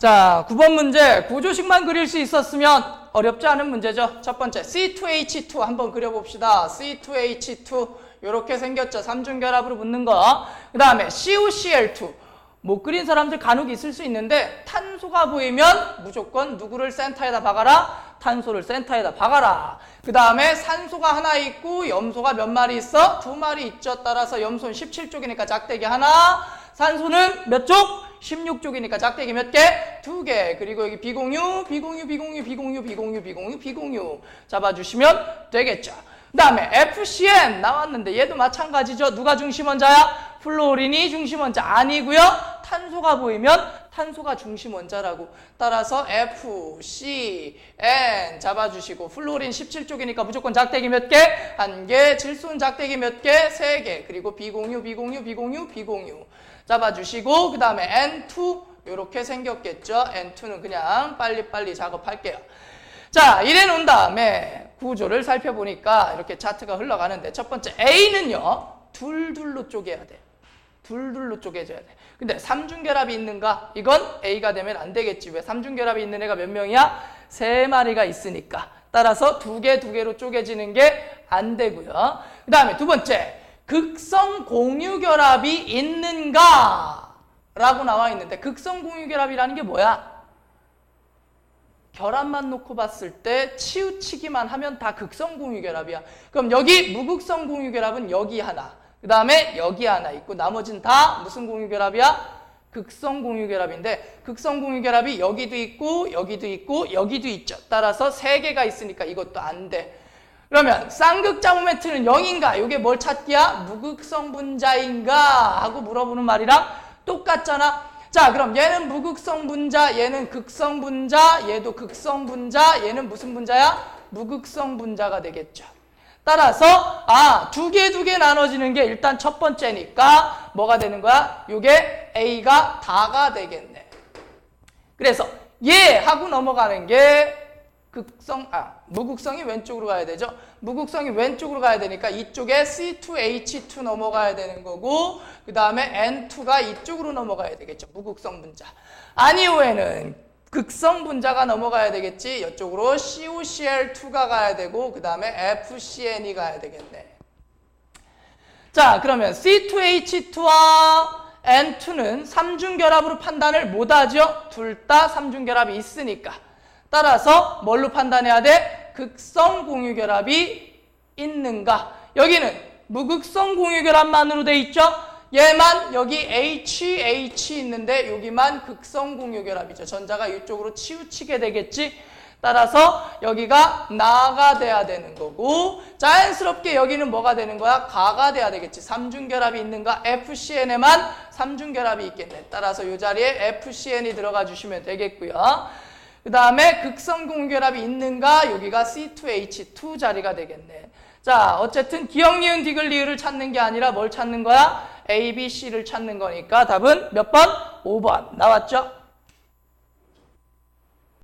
자, 9번 문제. 구조식만 그릴 수 있었으면 어렵지 않은 문제죠. 첫 번째, C2H2 한번 그려봅시다. C2H2. 이렇게 생겼죠. 삼중결합으로 붙는 거. 그 다음에 COCl2. 못 그린 사람들 간혹 있을 수 있는데 탄소가 보이면 무조건 누구를 센터에다 박아라? 탄소를 센터에다 박아라. 그 다음에 산소가 하나 있고 염소가 몇 마리 있어? 두 마리 있죠. 따라서 염소는 17쪽이니까 짝대기 하나. 산소는 몇 쪽? 16쪽이니까 짝대기 몇 개? 두 개. 그리고 여기 비공유, 비공유, 비공유, 비공유, 비공유, 비공유, 비공유 잡아주시면 되겠죠. 그 다음에 FCN 나왔는데 얘도 마찬가지죠. 누가 중심원자야? 플로린이 중심원자 아니고요. 탄소가 보이면 탄소가 중심원자라고. 따라서 F, C, N 잡아주시고 플로린 17쪽이니까 무조건 작대기 몇 개? 한 개. 질소는 작대기 몇 개? 세 개. 그리고 비공유, 비공유, 비공유, 비공유 잡아주시고 그 다음에 N2 이렇게 생겼겠죠. N2는 그냥 빨리빨리 작업할게요. 자, 이래 놓은 다음에 구조를 살펴보니까 이렇게 차트가 흘러가는데 첫 번째 A는요. 둘둘로 쪼개야 돼. 둘둘로 쪼개져야 돼. 근데 삼중결합이 있는가? 이건 A가 되면 안 되겠지. 왜 삼중결합이 있는 애가 몇 명이야? 세 마리가 있으니까. 따라서 두 개, 두 개로 쪼개지는 게 안 되고요. 그 다음에 두 번째, 극성 공유 결합이 있는가? 라고 나와 있는데 극성 공유 결합이라는 게 뭐야? 결합만 놓고 봤을 때 치우치기만 하면 다 극성 공유 결합이야. 그럼 여기 무극성 공유 결합은 여기 하나, 그 다음에 여기 하나 있고 나머지는 다 무슨 공유 결합이야? 극성 공유 결합인데 극성 공유 결합이 여기도 있고 여기도 있고 여기도 있죠. 따라서 세 개가 있으니까 이것도 안 돼. 그러면 쌍극자 모멘트는 0인가? 이게 뭘 찾기야? 무극성 분자인가? 하고 물어보는 말이랑 똑같잖아. 자, 그럼 얘는 무극성 분자, 얘는 극성 분자, 얘도 극성 분자, 얘는 무슨 분자야? 무극성 분자가 되겠죠. 따라서 아, 두 개 두 개 나눠지는 게 일단 첫 번째니까 뭐가 되는 거야? 요게 A가 다가 되겠네. 그래서 얘 하고 넘어가는 게 극성 아 무극성이 왼쪽으로 가야 되죠. 무극성이 왼쪽으로 가야 되니까 이쪽에 C2H2 넘어가야 되는 거고 그 다음에 N2가 이쪽으로 넘어가야 되겠죠. 무극성 분자. 아니오에는 극성 분자가 넘어가야 되겠지. 이쪽으로 COCl2가 가야 되고 그 다음에 FCN이 가야 되겠네. 자 그러면 C2H2와 N2는 삼중결합으로 판단을 못하죠. 둘 다 삼중결합이 있으니까. 따라서 뭘로 판단해야 돼? 극성 공유결합이 있는가? 여기는 무극성 공유결합만으로 돼 있죠? 얘만 여기 H, H 있는데 여기만 극성 공유결합이죠. 전자가 이쪽으로 치우치게 되겠지? 따라서 여기가 나가 돼야 되는 거고 자연스럽게 여기는 뭐가 되는 거야? 가가 돼야 되겠지. 삼중결합이 있는가? FCN에만 삼중결합이 있겠네. 따라서 이 자리에 FCN이 들어가 주시면 되겠고요. 그 다음에 극성 공결합이 있는가? 여기가 C2H2 자리가 되겠네. 자, 어쨌든 기억, 니은, 디귿, 리을을 찾는 게 아니라 뭘 찾는 거야? A, B, C를 찾는 거니까 답은 몇 번? 5번. 나왔죠?